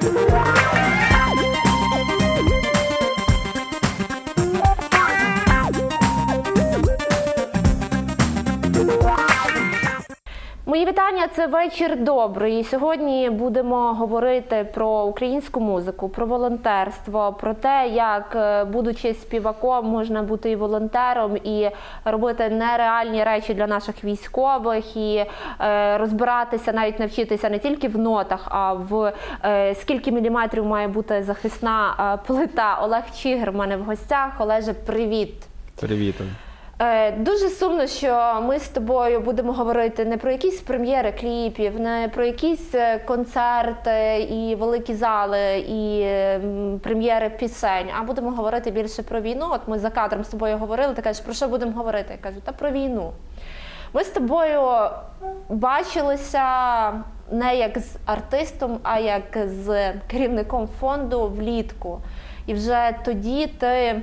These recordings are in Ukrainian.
Bye. Мої вітання. Це вечір добрий. Сьогодні будемо говорити про українську музику, про волонтерство, про те, як, е, будучи співаком, можна бути і волонтером, і робити нереальні речі для наших військових, і е, розбиратися, навіть навчитися не тільки в нотах, а в е, скільки міліметрів має бути захисна плита. Олег Чигир в мене в гостях. Олеже, привіт. Привіт. Е, Дуже сумно, що ми з тобою будемо говорити не про якісь прем'єри кліпів, не про якісь е, концерти і великі зали, і прем'єри пісень, а будемо говорити більше про війну. От ми за кадром з тобою говорили, ти кажеш, про що будемо говорити? Я кажу, та про війну. Ми з тобою бачилися не як з артистом, а як з керівником фонду влітку. І вже тоді ти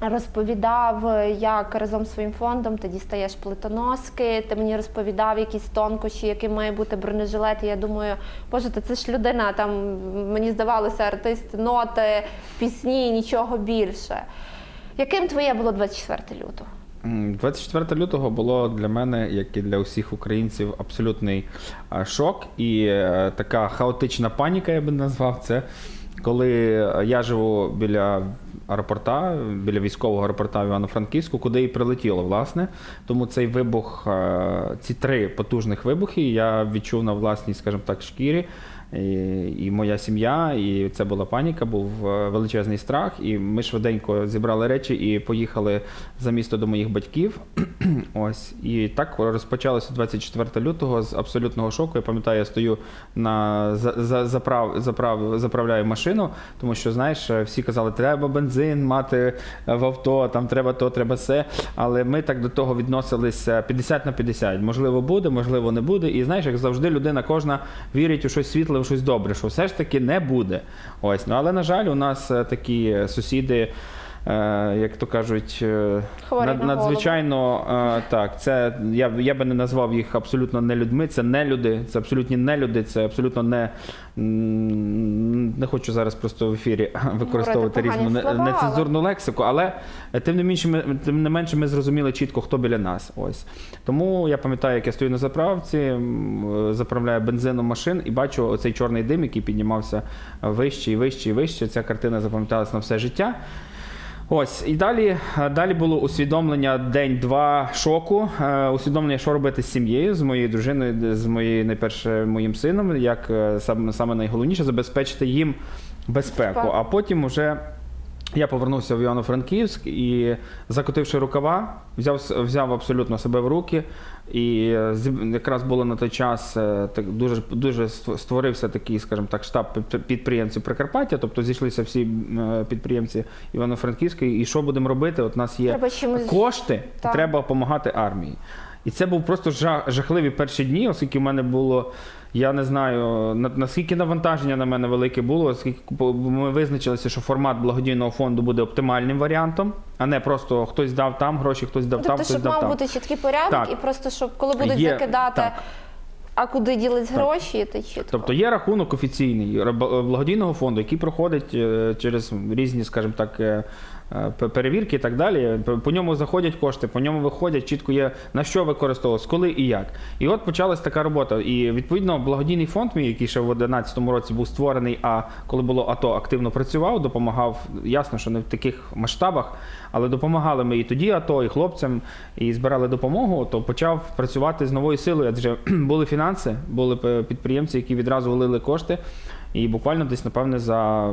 розповідав, як разом з своїм фондом ти дістаєш плитоноски. Ти мені розповідав якісь тонкощі, яким має бути бронежилет. І я думаю, боже, це ж людина. Там мені здавалося, артист, ноти, пісні, нічого більше. Яким твоє було 24 лютого? М, 24 лютого було для мене, як і для усіх українців, абсолютний е, шок і е, така хаотична паніка, я би назвав це. Коли я живу біля аеропорта, біля військового аеропорта в Івано-Франківську, куди і прилетіло, власне. Тому цей вибух, е, ці три потужних вибухи я відчув на власній, скажімо так, шкірі. І, і моя сім'я, і це була паніка, був е, величезний страх. І ми швиденько зібрали речі і поїхали за місто до моїх батьків. Ось і так розпочалося 24 лютого з абсолютного шоку. Я пам'ятаю, я стою на за, за, заправ, заправ, заправляю машину, тому що знаєш, всі казали, треба бензин мати в авто, там треба то, треба все. Але ми так до того відносилися 50 на 50. Можливо, буде, можливо, не буде. І знаєш, як завжди, людина кожна вірить у щось світле, у щось добре, що все ж таки не буде. Ось, ну але на жаль, у нас е, такі сусіди. Е, Як то кажуть, е, над- на надзвичайно е, так. Це я, я би не назвав їх абсолютно не людьми. Це не люди, це абсолютні не люди, це абсолютно не не хочу зараз просто в ефірі використовувати різну але- нецензурну лексику, але тим не менше, ми, тим не менше, ми зрозуміли чітко, хто біля нас. Ось тому я пам'ятаю, як я стою на заправці, заправляю бензином машин і бачу оцей чорний дим, який піднімався вище і вище і вище. Ця картина запам'яталась на все життя. Ось і далі, е, далі було усвідомлення день-два шоку. е, Усвідомлення, що робити з сім'єю, з моєю дружиною, з моєю найперше моїм сином, як е, саме, саме найголовніше забезпечити їм безпеку. Безпеку. А потім вже я повернувся в Івано-Франківськ і, закотивши рукава, взяв, взяв абсолютно себе в руки. І е, якраз було на той час е, так дуже дуже створився такий, скажімо так, штаб під- підприємців Прикарпаття. Тобто зійшлися всі е, підприємці Івано-Франківської. І що будемо робити? От у нас є Треба чимось- кошти, Так. треба допомагати армії. І це був просто жах, жахливі перші дні, оскільки в мене було. Я не знаю наскільки навантаження на мене велике було, оскільки ми визначилися, що формат благодійного фонду буде оптимальним варіантом, а не просто хтось дав там гроші, хтось дав там, Тобто, щоб дав мав там. бути чіткий порядок, Так. і просто щоб коли будуть Є, закидати, так. а куди ділись гроші, ти чітко. Тобто є рахунок офіційний благодійного фонду, який проходить е, через різні, скажімо так, е, перевірки і так далі. По ньому заходять кошти, по ньому виходять, чітко є на що використовувалось, коли і як. І от почалась така робота. І відповідно благодійний фонд мій, який ще в 2011 році був створений, а коли було АТО, активно працював, допомагав. Ясно, що не в таких масштабах, але допомагали ми і тоді АТО, і хлопцям, і збирали допомогу, то почав працювати з новою силою. Адже були фінанси, були підприємці, які відразу влили кошти. І буквально десь, напевне, за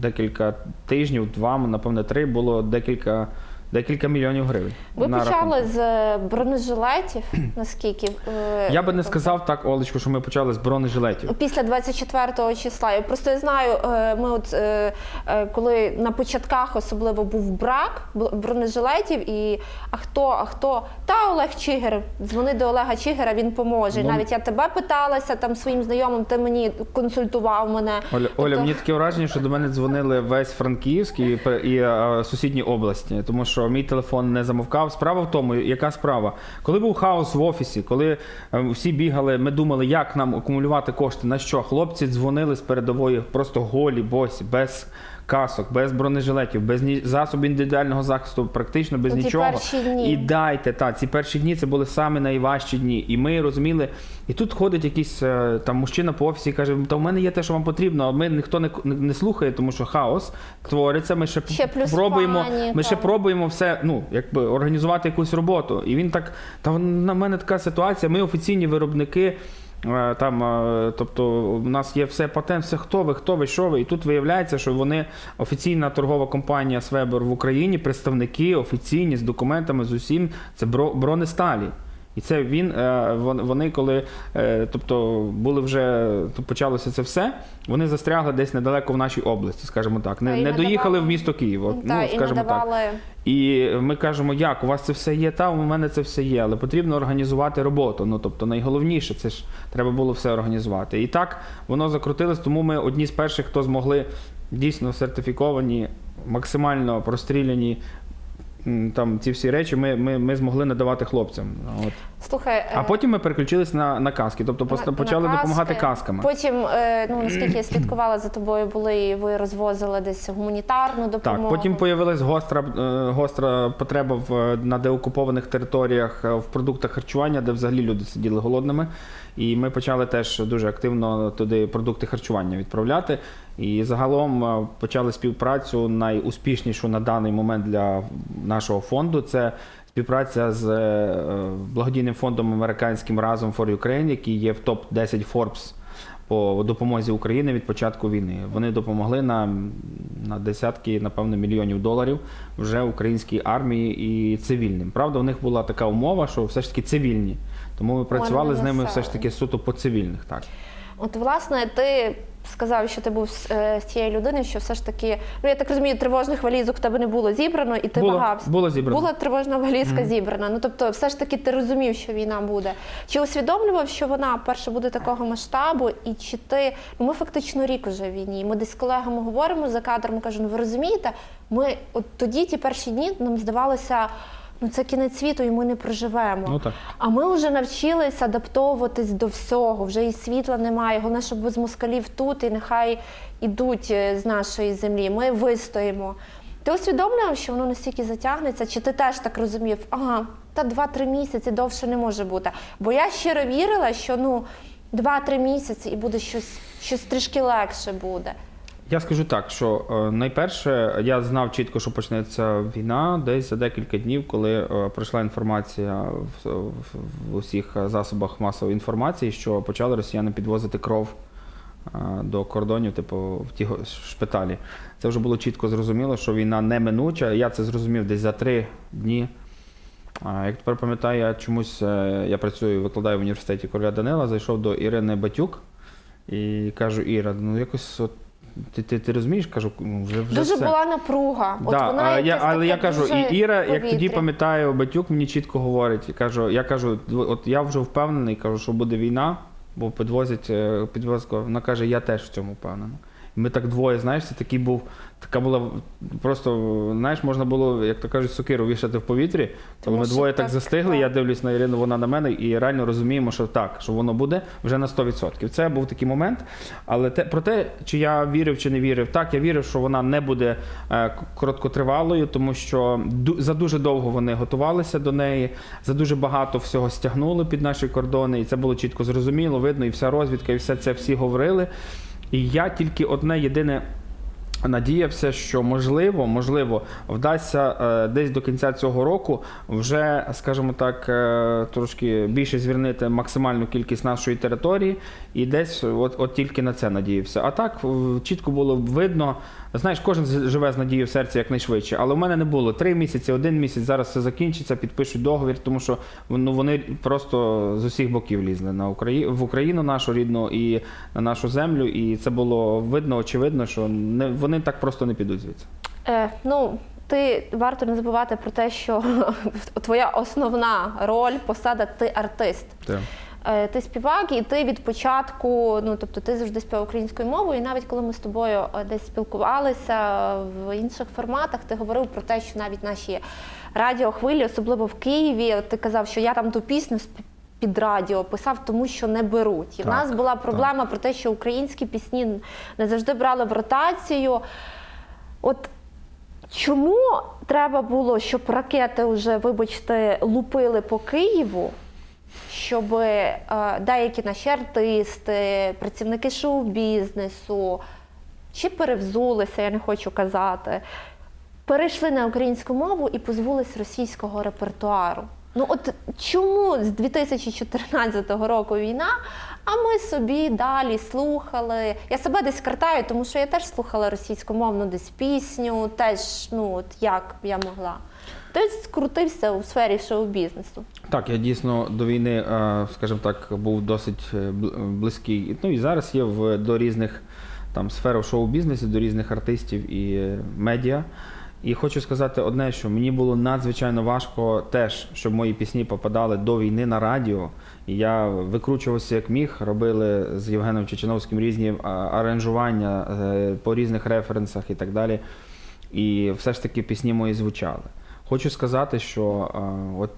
декілька тижнів, два, напевне, три, було декілька, декілька мільйонів гривень. Ви на почали рахунку. з е, бронежилетів, наскільки е, Я би не сказав так, Олечко, що ми почали з бронежилетів. Після 24 числа. Я просто я знаю, е, ми от е, е, коли на початках особливо був брак бронежилетів, і а хто, а хто? Та Олег Чигир, дзвони до Олега Чигира, він поможе. Ну, Навіть я тебе питалася там своїм знайомим, ти мені консультував мене. Оля, Оля, Тобто- мені таке враження, що до мене дзвонили весь Франківськ і, пе- і е, сусідні області, тому що що мій телефон не замовкав. Справа в тому, яка справа? Коли був хаос в офісі, коли е, всі бігали, ми думали, як нам акумулювати кошти, на що? Хлопці дзвонили з передової просто голі, босі, без касок, без бронежилетів, без засобів індивідуального захисту, практично без ті нічого. перші дні. І дайте, та, ці перші дні це були саме найважчі дні. І ми розуміли, і тут ходить якийсь е, там мужчина по офісі і каже: Та в мене є те, що вам потрібно, а ми ніхто не, не, слухає, тому що хаос твориться. Ми ще, Ще плюс пробуємо, паніка. ми ще пробуємо все, ну якби організувати якусь роботу. І він так, та на мене така ситуація. Ми офіційні виробники. Е, Там, е, тобто, у нас є все патент, все хто ви, хто ви, що ви. І тут виявляється, що вони офіційна торгова компанія Свебер в Україні, представники офіційні з документами з усім, це бро- бронесталі. І це він, е, вони коли е, тобто, були вже, почалося це все, вони застрягли десь недалеко в нашій області, скажімо так. Не, не надавали- доїхали в місто Київ. От, Та, ну, і скажімо так. І ми кажемо, як у вас це все є, та у мене це все є, але потрібно організувати роботу. Ну тобто найголовніше, це ж треба було все організувати. І так воно закрутилось, тому ми одні з перших, хто змогли дійсно сертифіковані, максимально простріляні. Там ці всі речі ми, ми, ми змогли надавати хлопцям. От. Слухай. А е, потім ми переключились на, на каски, тобто на- просто на почали каски. допомагати касками. Потім, е, ну наскільки я слідкувала за тобою, були ви розвозили десь гуманітарну допомогу. Так, потім появилась гостра, е, гостра потреба в, е, на деокупованих територіях е, в продуктах харчування, де взагалі люди сиділи голодними. І ми почали теж дуже активно туди продукти харчування відправляти. І загалом е, почали співпрацю найуспішнішу на даний момент для нашого фонду. Це співпраця з е, благодійним фондом американським разом for Ukraine, який є в топ 10 Forbes по допомозі України від початку війни. Вони допомогли на, на десятки, напевно, мільйонів доларів вже українській армії і цивільним. Правда, у них була така умова, що все ж таки цивільні. Тому ми працювали з ними все ж таки суто по цивільних. Так. От, власне, ти сказав, що ти був з, е, з людиною, що все ж таки, ну я так розумію, тривожних валізок в тебе не було зібрано, і ти Було, вагався. було зібрано. Була тривожна валізка зібрана. Ну тобто, все ж таки ти розумів, що війна буде. Чи усвідомлював, що вона перше буде такого масштабу, і чи ти ну ми фактично рік уже в війні? Ми десь з колегами говоримо за кадром, кажу, ну ви розумієте, ми от тоді ті перші дні нам здавалося. Ну, це кінець світу, і ми не проживемо. Ну, так. А ми вже навчилися адаптовуватись до всього. Вже і світла немає. Головне, щоб без москалів тут, і нехай ідуть е, з нашої землі. Ми вистоїмо. Ти усвідомлював, що воно настільки затягнеться? Чи ти теж так розумів? Ага, та 2-3 місяці довше не може бути. Бо я щиро вірила, що ну 2-3 місяці і буде щось, щось трішки легше буде. Я скажу так, що е, найперше я знав чітко, що почнеться війна десь за декілька днів, коли е, пройшла інформація в, в, усіх засобах масової інформації, що почали росіяни підвозити кров е, до кордонів, типу в ті шпиталі. Це вже було чітко зрозуміло, що війна неминуча. Я це зрозумів десь за три дні. Як тепер пам'ятаю, я чомусь я працюю, викладаю в університеті короля Данила, зайшов до Ірини Батюк і кажу: Іра, ну якось от. Ти, ти, ти розумієш, кажу, ну, вже, вже дуже все. була напруга. От вона я, але я кажу, і Іра, як тоді пам'ятаю, Батюк мені чітко говорить. Кажу, я кажу, от я вже впевнений, кажу, що буде війна, бо підвозять е, підвозку. Вона каже, я теж в цьому впевнена. Ми так двоє, знаєш, це такий був, така була просто, знаєш, можна було, як то кажуть, сокиру вішати в повітрі. Тому ми двоє так так, застигли, так. я дивлюсь на Ірину, вона на мене, і реально розуміємо, що так, що воно буде вже на 100%. Це був такий момент. Але те, про те, чи я вірив, чи не вірив, так, я вірив, що вона не буде е, короткотривалою, тому що ду- за дуже довго вони готувалися до неї, за дуже багато всього стягнули під наші кордони, і це було чітко зрозуміло, видно, і вся розвідка, і все це всі говорили. І я тільки одне єдине. Надіявся, що можливо, можливо, вдасться е, десь до кінця цього року вже, скажімо так, е, трошки більше звільнити максимальну кількість нашої території, і десь от, от тільки на це надіявся. А так чітко було видно. Знаєш, кожен живе з надією в серці якнайшвидше, але у мене не було три місяці, один місяць. Зараз все закінчиться, підпишуть договір, тому що ну, вони просто з усіх боків лізли на Украї... в Україну нашу рідну і на нашу землю. І це було видно, очевидно, що не вони так просто не підуть звідси. Е, ну, ти варто не забувати про те, що твоя основна роль, посада, ти артист. Так. Е, ти співак, і ти від початку, ну тобто ти завжди співав українською мовою, і навіть коли ми з тобою е, десь спілкувалися в інших форматах, ти говорив про те, що навіть наші радіохвилі, особливо в Києві, ти казав, що я там ту пісню під радіо писав, тому що не беруть. І в нас була проблема про те, що українські пісні не завжди брали в ротацію. От чому треба було, щоб ракети вже, вибачте, лупили по Києву, щоб е, деякі наші артисти, працівники шоу-бізнесу чи перевзулися, я не хочу казати, перейшли на українську мову і позбулись російського репертуару. Ну от чому з 2014 року війна, а ми собі далі слухали. Я себе десь картаю, тому що я теж слухала російськомовну десь пісню, теж ну от як я могла. Хтось скрутився у сфері шоу-бізнесу. Так, я дійсно до війни, е, скажімо так, був досить е, близький. Ну і зараз є в, до різних там сфер шоу-бізнесу, до різних артистів і е, медіа. І хочу сказати одне, що мені було надзвичайно важко теж, щоб мої пісні попадали до війни на радіо. І я викручувався як міг, робили з Євгеном Чеченовським різні аранжування е, по різних референсах і так далі. І все ж таки пісні мої звучали. Хочу сказати, що а, от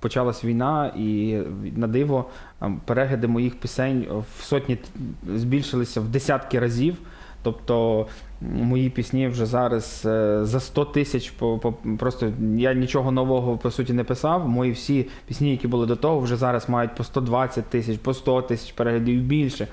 почалась війна, і на диво а, перегляди моїх пісень в сотні збільшилися в десятки разів. Тобто мої пісні вже зараз е, за 100 тисяч по просто я нічого нового по суті не писав. Мої всі пісні, які були до того, вже зараз мають по 120 тисяч, по 100 тисяч переглядів більше.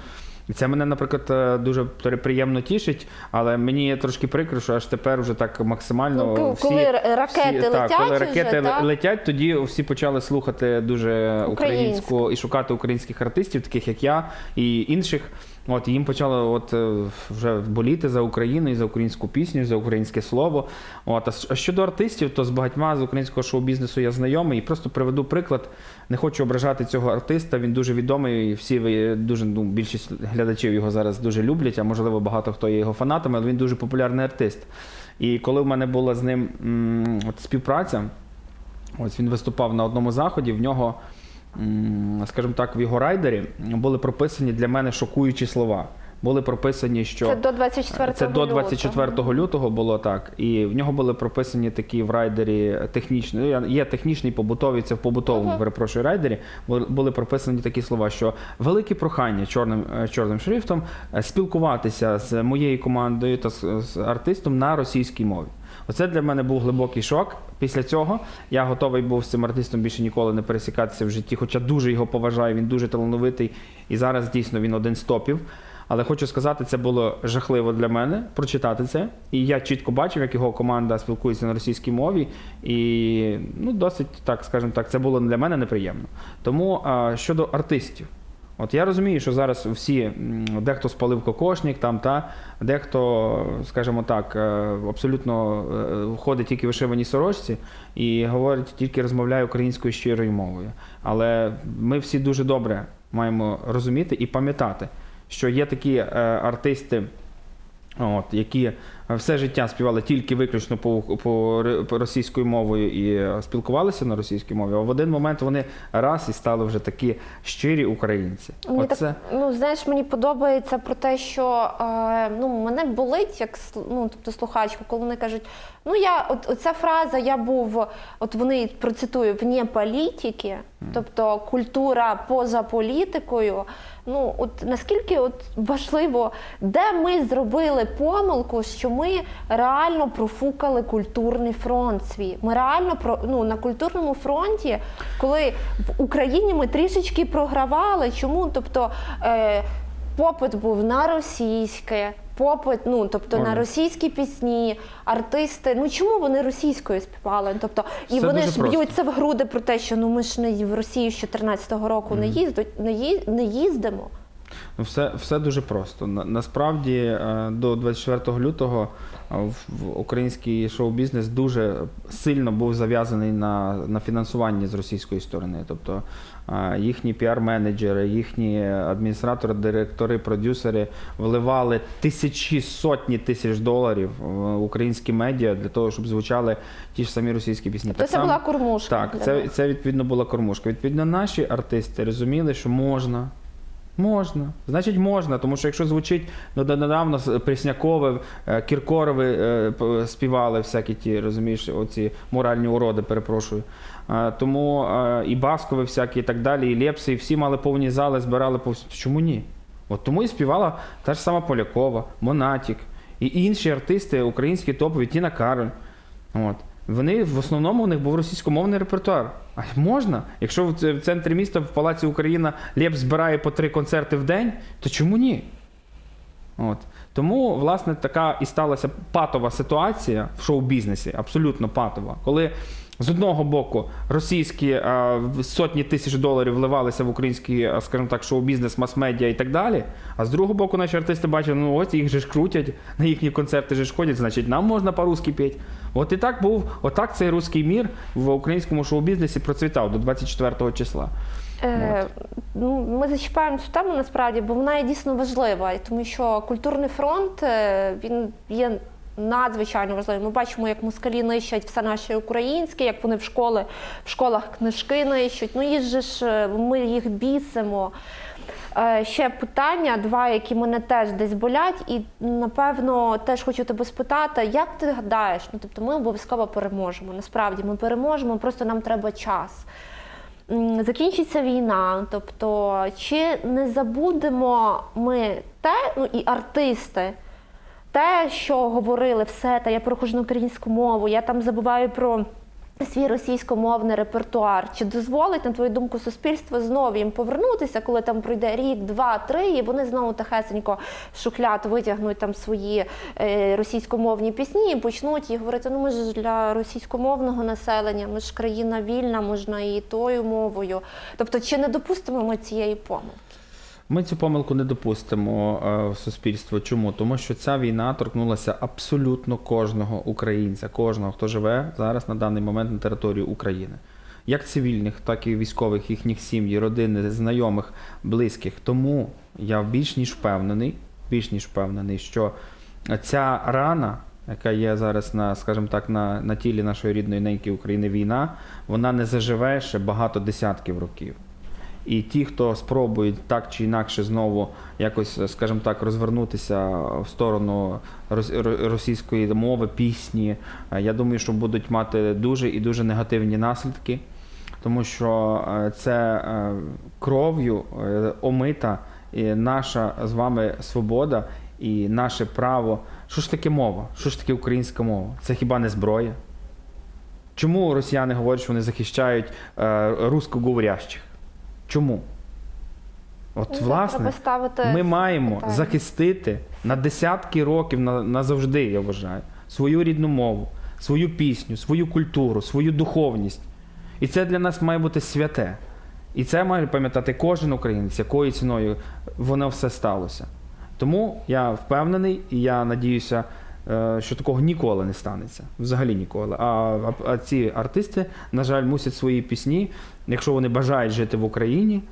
І це мене, наприклад, е, дуже при- приємно тішить, але мені трошки прикро, що аж тепер вже так максимально. Ну, всі, коли ракети всі, так, коли ракети вже, летять, тоді всі почали слухати дуже українську і шукати українських артистів, таких як я і інших. От їм почало от е, вже боліти за Україну і за українську пісню, і за українське слово. От а щодо артистів, то з багатьма з українського шоу-бізнесу я знайомий і просто приведу приклад. Не хочу ображати цього артиста. Він дуже відомий. і Всі дуже ну, більшість глядачів його зараз дуже люблять, а можливо багато хто є його фанатами, але він дуже популярний артист. І коли в мене була з ним от співпраця, ось він виступав на одному заході, в нього, скажімо так, в його райдері були прописані для мене шокуючі слова. Були прописані, що Це до 24 це до 24 лютого було так. І в нього були прописані такі в райдері технічні. ну, Є технічний побутовий, це в побутовому, Ага. перепрошую, райдері. бу- Були прописані такі слова, що велике прохання чорним, е, чорним шрифтом е, спілкуватися з моєю командою та з, з артистом на російській мові. Оце для мене був глибокий шок. Після цього я готовий був з цим артистом більше ніколи не пересікатися в житті, хоча дуже його поважаю, він дуже талановитий. І зараз дійсно він один з топів. Але хочу сказати, це було жахливо для мене прочитати це. І я чітко бачив, як його команда спілкується на російській мові. І ну, досить, так скажімо так, це було для мене неприємно. Тому а, щодо артистів, от я розумію, що зараз всі дехто спалив кокошник, там та дехто, скажімо так, е, абсолютно е, ходить тільки в вишиваній сорочці і говорить тільки розмовляє українською щирою мовою. Але ми всі дуже добре маємо розуміти і пам'ятати, що є такі е, артисти. От, які все життя співали тільки виключно по, по, по російською мовою і е, спілкувалися на російській мові, а в один момент вони раз і стали вже такі щирі українці. Мені Оце так, ну знаєш, мені подобається про те, що е, ну мене болить як ну, тобто слухачку, коли вони кажуть, ну я от оця фраза, я був, от вони процитую вне політики, тобто культура поза політикою. Ну от наскільки от важливо, де ми зробили помилку, що ми реально профукали культурний фронт свій. Ми реально про ну на культурному фронті, коли в Україні ми трішечки програвали. Чому? Тобто е, попит був на російське. Попит, ну тобто Ага. на російські пісні, артисти. Ну чому вони російською співали? Тобто, і Все вони дуже ж просто. б'ються в груди про те, що ну ми ж не в Росію з 14-го року не їздить, не, ї- не їздимо. Ну, все, все дуже просто. На, насправді е, до 24 лютого е, в, в український шоу-бізнес дуже сильно був зав'язаний на, на фінансуванні з російської сторони. Тобто їхні піар-менеджери, їхні адміністратори, директори, продюсери вливали тисячі, сотні тисяч доларів в українські медіа для того, щоб звучали ті ж самі російські пісні. То це сам... була кормушка. так, це, це відповідно була кормушка. Відповідно, наші артисти розуміли, що можна. Можна. Значить, можна, тому що якщо звучить ну, недавно з- Преснякове, е, Кіркорове співали всякі ті, розумієш, оці моральні уроди, перепрошую. Е, Тому е, і Баскови всякі і так далі, і Лепси, і всі мали повні зали, збирали по. Чому ні? От тому і співала та ж сама Полякова, Монатік і інші артисти українські топові, Тіна Кароль. От. Вони в основному у них був російськомовний репертуар. А можна? Якщо в центрі міста в Палаці Україна Лєп збирає по три концерти в день, то чому ні? От. Тому, власне, така і сталася патова ситуація в шоу-бізнесі, абсолютно патова, коли з одного боку російські а, сотні тисяч доларів вливалися в український, скажімо так, шоу-бізнес, мас-медіа і так далі. А з другого боку, наші артисти бачать, ну ось їх же ж крутять, на їхні концерти же ж ходять, значить, нам можна по-русски петь. От і так був, отак цей руський мір в українському шоу-бізнесі процвітав до 24 числа. Е, ну, ми зачіпаємо цю тему насправді, бо вона є дійсно важлива, тому що культурний фронт е, він є надзвичайно важливим. Ми бачимо, як москалі нищать все наше українське, як вони в школи, в школах книжки нищать. Ну їх же ж е, ми їх бісимо. Е, Ще питання, два, які мене теж десь болять, і напевно теж хочу тебе спитати, як ти гадаєш? Ну тобто, ми обов'язково переможемо. Насправді ми переможемо, просто нам треба час. Закінчиться війна, тобто, чи не забудемо ми те, ну і артисти, те, що говорили все, та я перехожу на українську мову, я там забуваю про свій російськомовний репертуар. Чи дозволить, на твою думку, суспільство знову їм повернутися, коли там пройде рік, два, три, і вони знову тихесенько з шухляд витягнуть там свої е, російськомовні пісні і почнуть їх говорити. Ну ми ж для російськомовного населення, ми ж країна вільна, можна і тою мовою. Тобто, чи не допустимо ми цієї помилки? Ми цю помилку не допустимо е, в суспільство. Чому? Тому що ця війна торкнулася абсолютно кожного українця, кожного, хто живе зараз на даний момент на території України. Як цивільних, так і військових, їхніх сім'ї, родини, знайомих, близьких. Тому я більш ніж впевнений, більш ніж впевнений, що ця рана, яка є зараз на, скажімо так, на, на тілі нашої рідної неньки України війна, вона не заживе ще багато десятків років. І ті, хто спробують так чи інакше знову якось, скажімо так, розвернутися в сторону російської мови, пісні, е, я думаю, що будуть мати дуже і дуже негативні наслідки, тому що е, це е, кров'ю омита і наша з вами свобода і наше право. Що ж таке мова? Що ж таке українська мова? Це хіба не зброя? Чому росіяни говорять, що вони захищають русскоговорящих? Чому? От, Ну, власне, треба ми маємо питання. захистити на десятки років на, назавжди, я вважаю, свою рідну мову, свою пісню, свою культуру, свою духовність. І це для нас має бути святе. І це має пам'ятати кожен українець, якою ціною воно все сталося. Тому я впевнений і я надіюся, що такого ніколи не станеться. Взагалі ніколи. А, а, а ці артисти, на жаль, мусять свої пісні, якщо вони бажають жити в Україні,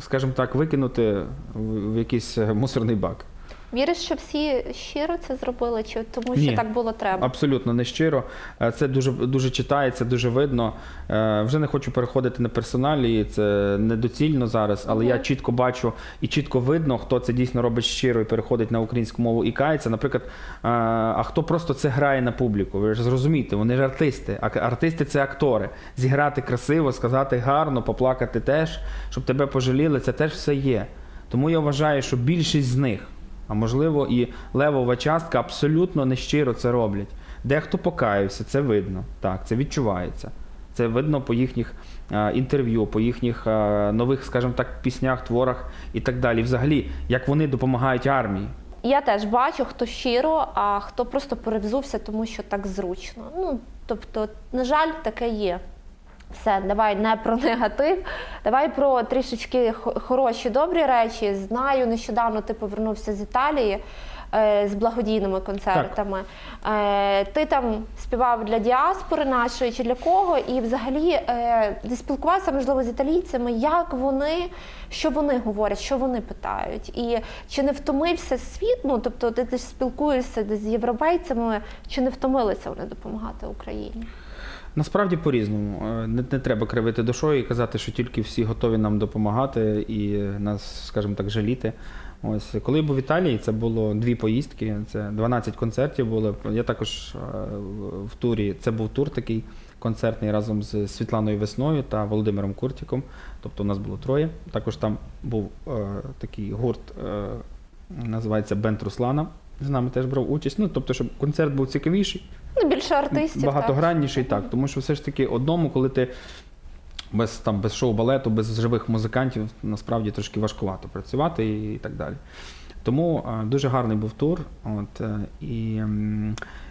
скажімо так, викинути в, якийсь е, мусорний бак. Віриш, що всі щиро це зробили, чи тому що Ні. так було треба? Абсолютно не щиро. Е, Це дуже, дуже читається, дуже видно. Е, Вже не хочу переходити на персоналі, це недоцільно зараз, але я чітко бачу і чітко видно, хто це дійсно робить щиро і переходить на українську мову і кається. Наприклад, е, а хто просто це грає на публіку. Ви ж зрозумієте, вони ж артисти. А артисти це актори. Зіграти красиво, сказати гарно, поплакати теж, щоб тебе пожаліли, це теж все є. Тому я вважаю, що більшість з них, а можливо і левова частка, абсолютно нещиро це роблять. Дехто покаявся, це видно. Так, це відчувається. Це видно по їхніх е, інтерв'ю, по їхніх е, нових, скажімо так, піснях, творах і так далі. Взагалі, як вони допомагають армії. Я теж бачу, хто щиро, а хто просто перевзувся, тому що так зручно. Ну тобто, на жаль, таке є. Все, давай не про негатив, давай про трішечки хороші, добрі речі. Знаю, нещодавно ти повернувся з Італії е, з благодійними концертами. Е, ти там співав для діаспори нашої чи для кого? І взагалі е, ти спілкувався, можливо, з італійцями, як вони, що вони говорять, що вони питають. І чи не втомився світ? Ну, тобто ти, ти ж спілкуєшся з європейцями, чи не втомилися вони допомагати Україні? Насправді по-різному. Е, Не, не треба кривити душою і казати, що тільки всі готові нам допомагати і нас, скажімо так, жаліти. Ось коли я був в Італії, це було дві поїздки, це 12 концертів було. Я також е, в турі. Це був тур такий концертний разом з Світланою Весною та Володимиром Куртіком. Тобто у нас було троє. Також там був е, такий гурт, е, називається Бент Руслана. З нами теж брав участь. Ну, тобто, щоб концерт був цікавіший. Ну, більше артистів. Багатогранніший, так. Тому що все ж таки одному, коли ти без, там, без шоу-балету, без живих музикантів, насправді трошки важкувато працювати і так далі. Тому е, дуже гарний був тур. От, е, і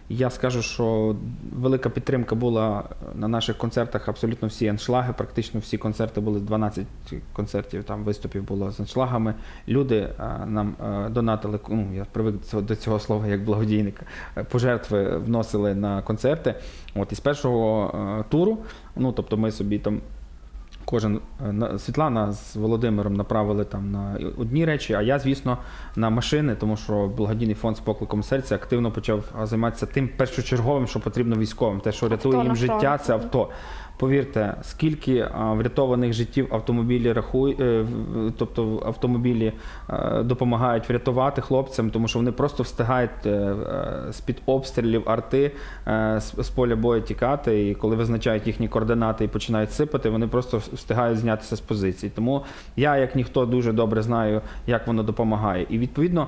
я скажу, що велика підтримка була на наших концертах. Абсолютно всі аншлаги, практично всі концерти були 12 концертів, там виступів було з аншлагами. Люди е, нам е, донатили, ну я привик до цього- слова як благодійник, е, пожертви вносили на концерти. От із першого е, туру, ну тобто ми собі там. Кожен е, на- Світлана з Володимиром направили там на одні речі, а я, звісно, на машини, тому що благодійний фонд з покликом серця активно почав займатися тим першочерговим, що потрібно військовим. Те, що рятує їм життя, це авто. Повірте, скільки врятованих життів автомобілі рахують, тобто автомобілі е, допомагають врятувати хлопцям, тому що вони просто встигають е, е, з-під обстрілів арти е, з, поля бою тікати, і коли визначають їхні координати і починають сипати, вони просто встигають знятися з позицій. Тому я, як ніхто, дуже добре знаю, як воно допомагає. І відповідно.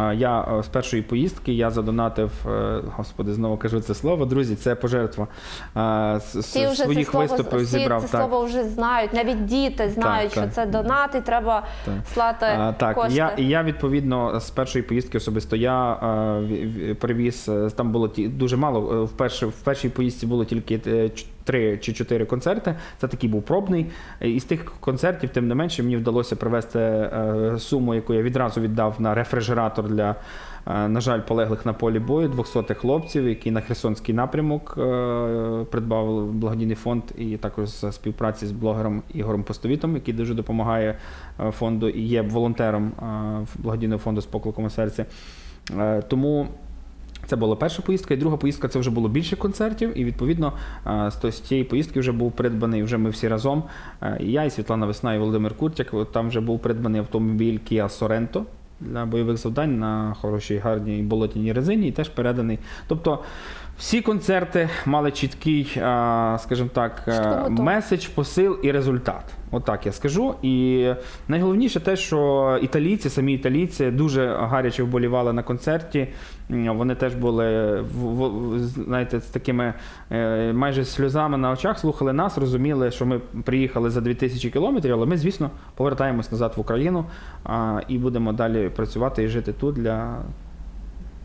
Е, Я е, з першої поїздки я задонатив, е, господи, знову кажу це слово. Друзі, це пожертва Всі вже своїх це виступів всі зібрав. це слово вже знають, навіть діти знають, так. що це донат і треба Так. слати А, так, кошти. я, я відповідно з першої поїздки особисто я привіз. Там було дуже мало. В, першій, в першій поїздці було тільки три чи чотири концерти. Це такий був пробний. Е, Із тих концертів, тим не менше, мені вдалося привезти е, суму, яку я відразу віддав на рефрижератор для. е, На жаль, полеглих на полі бою 200 хлопців, які на Херсонський напрямок е, придбав благодійний фонд, і також за співпраці з блогером Ігорем Постовітом, який дуже допомагає фонду і є волонтером благодійного фонду з покликом. Е, Тому це була перша поїздка, і друга поїздка це вже було більше концертів. І відповідно з цієї поїздки вже був придбаний вже ми всі разом. І я, і Світлана Весна, і Володимир Куртяк. Там вже був придбаний автомобіль Kia Sorento для бойових завдань на хорошій, гарній болотяній резині, і теж переданий. Тобто всі концерти мали чіткий, е, скажімо так, е, меседж, посил і результат. Отак я скажу. І найголовніше те, що італійці, самі італійці, дуже гаряче вболівали на концерті. Вони теж були знаєте, з такими е, майже сльозами на очах, слухали нас, розуміли, що ми приїхали за 2000 кілометрів, але ми, звісно, повертаємось назад в Україну і будемо далі працювати і жити тут для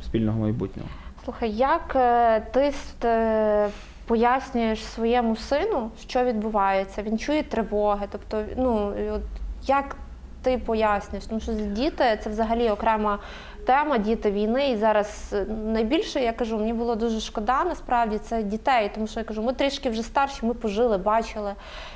спільного майбутнього. Слухай, як е, ти е, пояснюєш своєму сину, що відбувається? Він чує тривоги. Тобто, ну от як ти пояснюєш? Тому що діти це взагалі окрема тема, діти війни. І зараз е, найбільше я кажу, мені було дуже шкода, насправді це дітей, тому що я кажу, ми трішки вже старші, ми пожили, бачили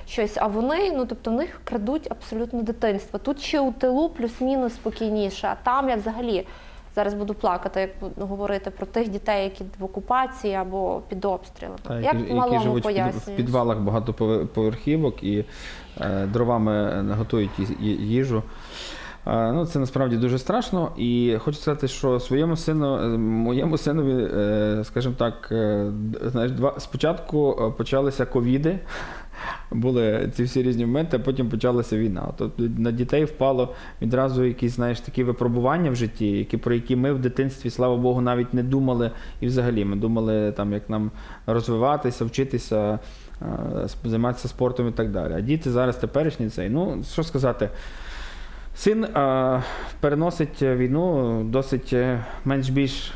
щось. А вони, ну тобто, в них крадуть абсолютно дитинство. Тут ще у тилу плюс-мінус спокійніше, а там я взагалі. Зараз буду плакати, як буду говорити про тих дітей, які в окупації або під обстрілами. Як які, малому живуть під- в підвалах багатоповерхівок і е, дровами е, готують їжу. Е, Ну, це насправді дуже страшно. І хочу сказати, що своєму сину, е, моєму синові, е, скажімо так, е, знаєш, два спочатку почалися ковіди. Були ці всі різні моменти, а потім почалася війна. Тобто на дітей впало відразу якісь, знаєш, такі випробування в житті, які, про які ми в дитинстві, слава Богу, навіть не думали. І взагалі ми думали, там, як нам розвиватися, вчитися, е, займатися спортом і так далі. А діти зараз теперішні цей. Ну, що сказати, син е, переносить війну досить е, менш більш,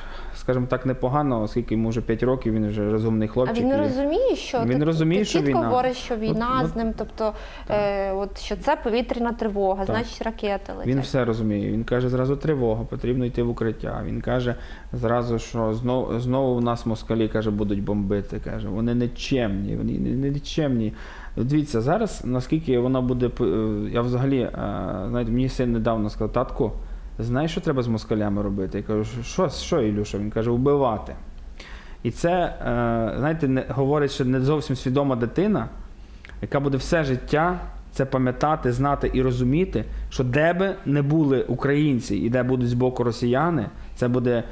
скажімо так, непогано, оскільки йому вже 5 років, він вже розумний А він не і- розуміє, що Він ти, розуміє, ти що чітко війна. говориш, що війна От- з ним, тобто е, от що це повітряна тривога, Так. значить ракети летять. Він все розуміє. Він каже, зразу тривога, потрібно йти в укриття. Він каже зразу, що знову, знову в нас москалі каже, будуть бомбити. Каже, вони нечемні, вони не- нечемні. Дивіться, зараз наскільки вона буде. п- е, Я взагалі, е, знаєте, мені син недавно сказав, татку, знаєш, що треба з москалями робити? Я кажу, що, що Ілюша? Він каже, вбивати. І це, е, знаєте, говорить, що не зовсім свідома дитина, яка буде все життя це пам'ятати, знати і розуміти, що де би не були українці і де будуть з боку росіяни, це буде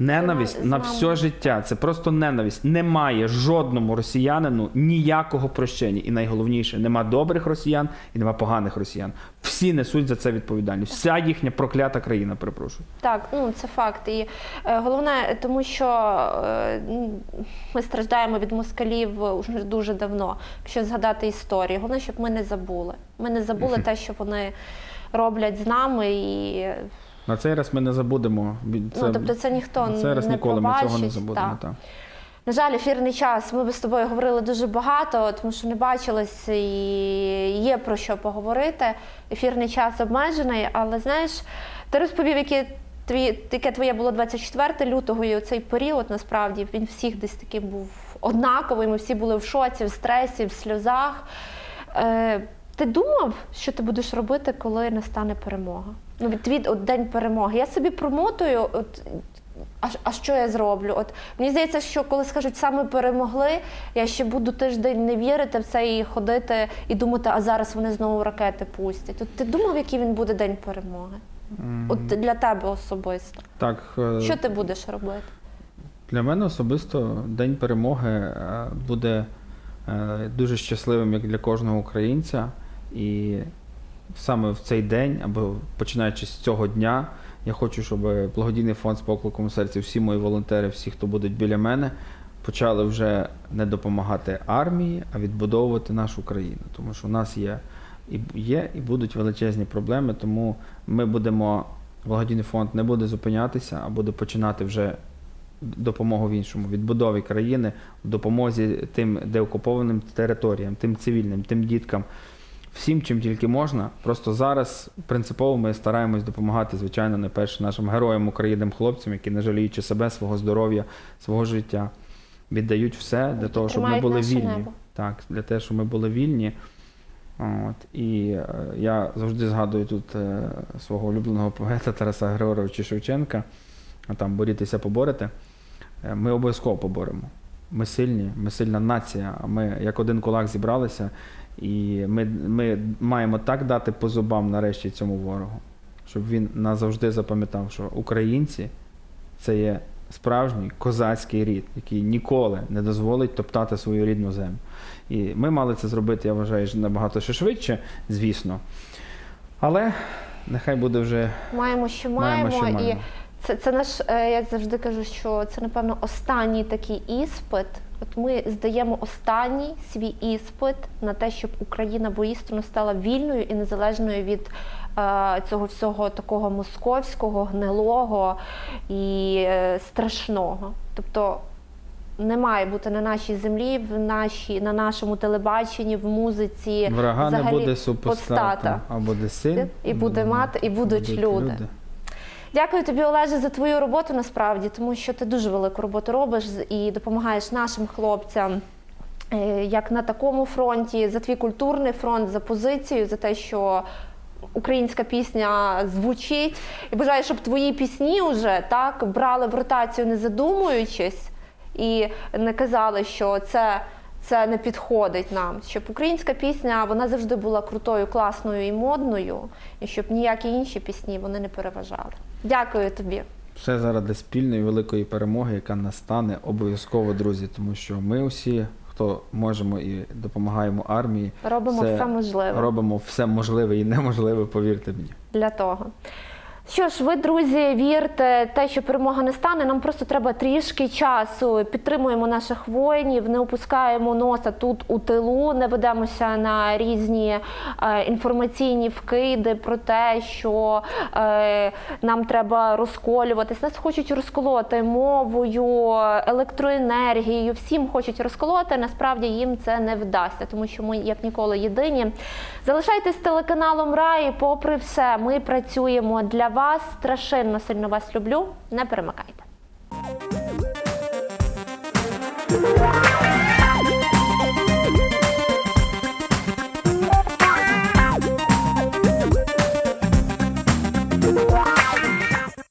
ненависть на все життя. Це просто ненависть. Немає жодному росіянину ніякого прощення. І найголовніше, нема добрих росіян і нема поганих росіян. Всі несуть за це відповідальність. Вся їхня проклята країна, перепрошую. Так, ну це факт. І е, головне, тому що е, ми страждаємо від москалів уже дуже давно. Якщо згадати історію, головне, щоб ми не забули. Ми не забули те, що вони роблять з нами, і На цей раз ми не забудемо. Це, ну тобто це ніхто на цей раз не ніколи ми цього не забудемо. Так. Так. На жаль, ефірний час. Ми би з тобою говорили дуже багато, тому що не бачились і є про що поговорити. Ефірний час обмежений, але знаєш, ти розповів, яке твій, яке твоє було 24 лютого, і цей період насправді він всіх десь таким був однаковий. Ми всі були в шоці, в стресі, в сльозах. Е, ти думав, що ти будеш робити, коли настане перемога? Ну, від, від от день перемоги. Я собі промотую, от а, а що я зроблю? От мені здається, що коли скажуть саме перемогли, я ще буду тиждень не вірити в це і ходити і думати, а зараз вони знову ракети пустять. От ти думав, який він буде день перемоги? От для тебе особисто. Так, е, Що ти будеш робити? Для мене особисто День перемоги е, буде е, дуже щасливим як для кожного українця. І саме в цей день, або починаючи з цього дня, я хочу, щоб благодійний фонд з покликом у серці, всі мої волонтери, всі, хто будуть біля мене, почали вже не допомагати армії, а відбудовувати нашу країну. Тому що у нас є і є, і будуть величезні проблеми. Тому ми будемо, благодійний фонд не буде зупинятися, а буде починати вже допомогу в іншому, відбудові країни, допомозі тим деокупованим територіям, тим цивільним, тим діткам. Всім, чим тільки можна. Просто зараз принципово ми стараємось допомагати, звичайно, не найперше нашим героям України, хлопцям, які, не жаліючи себе, свого здоров'я, свого життя, віддають все для того, щоб ми були вільні. небо. Так, для того, щоб ми були вільні. От, і е, я завжди згадую тут е, свого улюбленого поета Тараса Григоровича Шевченка, а там борітеся, поборете. Е, Ми обов'язково поборемо. Ми сильні, ми сильна нація. а Ми як один кулак зібралися, і ми, ми маємо так дати по зубам нарешті цьому ворогу, щоб він назавжди запам'ятав, що українці це є справжній козацький рід, який ніколи не дозволить топтати свою рідну землю. І ми мали це зробити, я вважаю, набагато ще швидше, звісно. Але нехай буде вже Маємо, що маємо, маємо, що і маємо. Це, це наш, е, я завжди кажу, що це, напевно, останній такий іспит. От ми здаємо останній свій іспит на те, щоб Україна воістину стала вільною і незалежною від е, цього всього такого московського, гнилого і е, страшного. Тобто не має бути на нашій землі, в нашій, на нашому телебаченні, в музиці. врага не буде супостата, постата. а буде син. І буде мати, і будуть люди. Дякую тобі, Олеже, за твою роботу насправді, тому що ти дуже велику роботу робиш і допомагаєш нашим хлопцям. е, Як на такому фронті, за твій культурний фронт, за позицію, за те, що українська пісня звучить. І бажаю, щоб твої пісні вже так брали в ротацію, не задумуючись, і не казали, що це, це не підходить нам. Щоб українська пісня вона завжди була крутою, класною і модною, і щоб ніякі інші пісні вони не переважали. Дякую тобі. Все заради спільної великої перемоги, яка настане обов'язково, друзі, тому що ми усі, хто можемо і допомагаємо армії, Робимо все, все можливе робимо все можливе і неможливе, повірте мені. для того. Що ж, ви, друзі, вірте те, що перемога не стане. Нам просто треба трішки часу. Підтримуємо наших воїнів, не опускаємо носа тут у тилу, не ведемося на різні е, інформаційні вкиди про те, що е, нам треба розколюватись. Нас хочуть розколоти мовою, електроенергією. Всім хочуть розколоти. Насправді їм це не вдасться, тому що ми як ніколи єдині. Залишайтесь телеканалом Рай. Попри все, ми працюємо для вас страшенно сильно вас люблю. Не перемикайте.